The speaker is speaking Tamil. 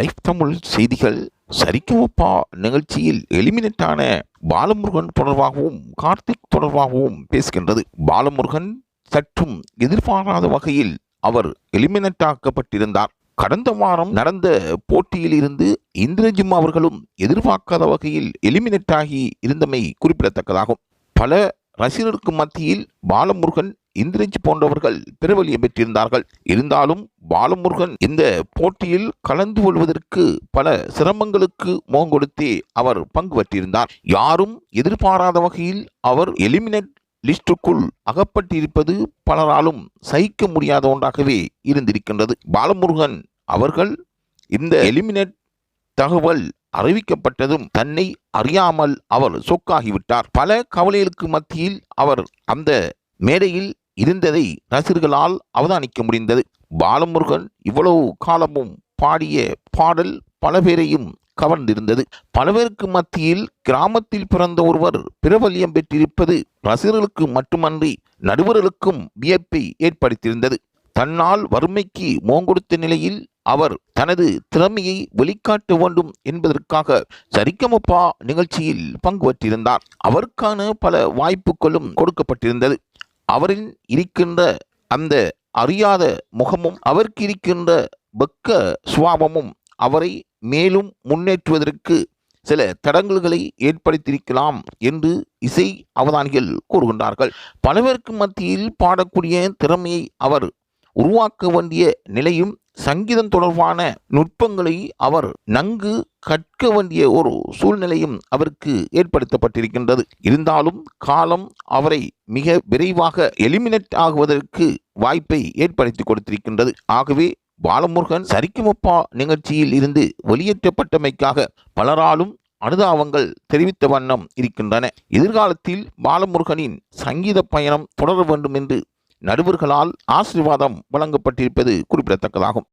லைஃப் தமிழ் செய்திகள் சரிகமப்பா நிகழ்ச்சியில் எலிமினேட்டான பாலமுருகன் தொடர்பாகவும் கார்த்திக் தொடர்பாகவும் பேசுகின்றது. பாலமுருகன் சற்றும் எதிர்பாராத வகையில் அவர் எலிமினேட் ஆக்கப்பட்டிருந்தார் கடந்த வாரம் நடந்த போட்டியில் இருந்து இந்திரஜிம் அவர்களும் எதிர்பார்க்காத வகையில் எலிமினேட் ஆகி இருந்தமை குறிப்பிடத்தக்கதாகும். பல ரசிகர்களுக்கு மத்தியில் பாலமுருகன் இந்திரஜ் போன்றவர்கள் பிரபலியம் பெற்றிருந்தார்கள். இருந்தாலும் பாலமுருகன் இந்த போட்டியில் கலந்து கொள்வதற்கு பல சிரமங்களுக்கு முகங்கொடுத்தே அவர் பங்கு பெற்றிருந்தார். யாரும் எதிர்பாராத வகையில் அவர் எலிமினேட் லிஸ்டுக்குள் அகப்பட்டிருப்பது பலராலும் சகிக்க முடியாத ஒன்றாகவே இருந்திருக்கின்றது. பாலமுருகன் அவர்கள் இந்த எலிமினேட் தகவல் அறிவிக்கப்பட்டதும் தன்னை அறியாமல் அவர் சொக்காகிவிட்டார். பல கவலைகளுக்கு மத்தியில் அவர் அந்த மேடையில் இருந்ததை ரசிகர்களால் அவதானிக்க முடிந்தது. பாலமுருகன் இவ்வளவு காலமும் பாடிய பாடல் பல பேரையும் கவர்ந்திருந்தது. பலவேருக்கு மத்தியில் கிராமத்தில் பிறந்த ஒருவர் பிரபல்யம் பெற்றிருப்பது ரசிகர்களுக்கு மட்டுமன்றி நடுவர்களுக்கும் வியப்பை ஏற்படுத்தியிருந்தது. தன்னால் வறுமைக்கு மோங்கொடுத்த நிலையில் அவர் தனது திறமையை வெளிக்காட்ட வேண்டும் என்பதற்காக சரிகமப்பா நிகழ்ச்சியில் பங்கு பெற்றிருந்தார் அவருக்கான பல வாய்ப்புகளும் கொடுக்கப்பட்டிருந்தது. அவரில் இருக்கின்ற அந்த அறியாத முகமும் அவருக்கு இருக்கின்ற வெக்க சுவாபமும் அவரை மேலும் முன்னேற்றுவதற்கு சில தடங்கல்களை ஏற்படுத்தியிருக்கலாம் என்று இசை அவதானிகள் கூறுகின்றார்கள். பலவேருக்கு மத்தியில் பாடக்கூடிய திறமையை அவர் உருவாக்க வேண்டிய நிலையும் சங்கீதம் தொடர்பான நுட்பங்களை அவர் நன்கு கற்க வேண்டிய ஒரு சூழ்நிலையும் அவருக்கு ஏற்படுத்தப்பட்டிருக்கின்றது. இருந்தாலும் காலம் அவரை மிக விரைவாக எலிமினேட் ஆகுவதற்கு வாய்ப்பை ஏற்படுத்தி கொடுத்திருக்கின்றது. ஆகவே பாலமுருகன் சரிக்குமப்பா நிகழ்ச்சியில் இருந்து வெளியேற்றப்பட்டமைக்காக பலராலும் அனுதாபங்கள் தெரிவித்த வண்ணம் இருக்கின்றன. எதிர்காலத்தில் பாலமுருகனின் சங்கீத பயணம் தொடர வேண்டும் என்று நடுவர்களால் ஆசீர்வாதம் வழங்கப்பட்டிருப்பது குறிப்பிடத்தக்கதாகும்.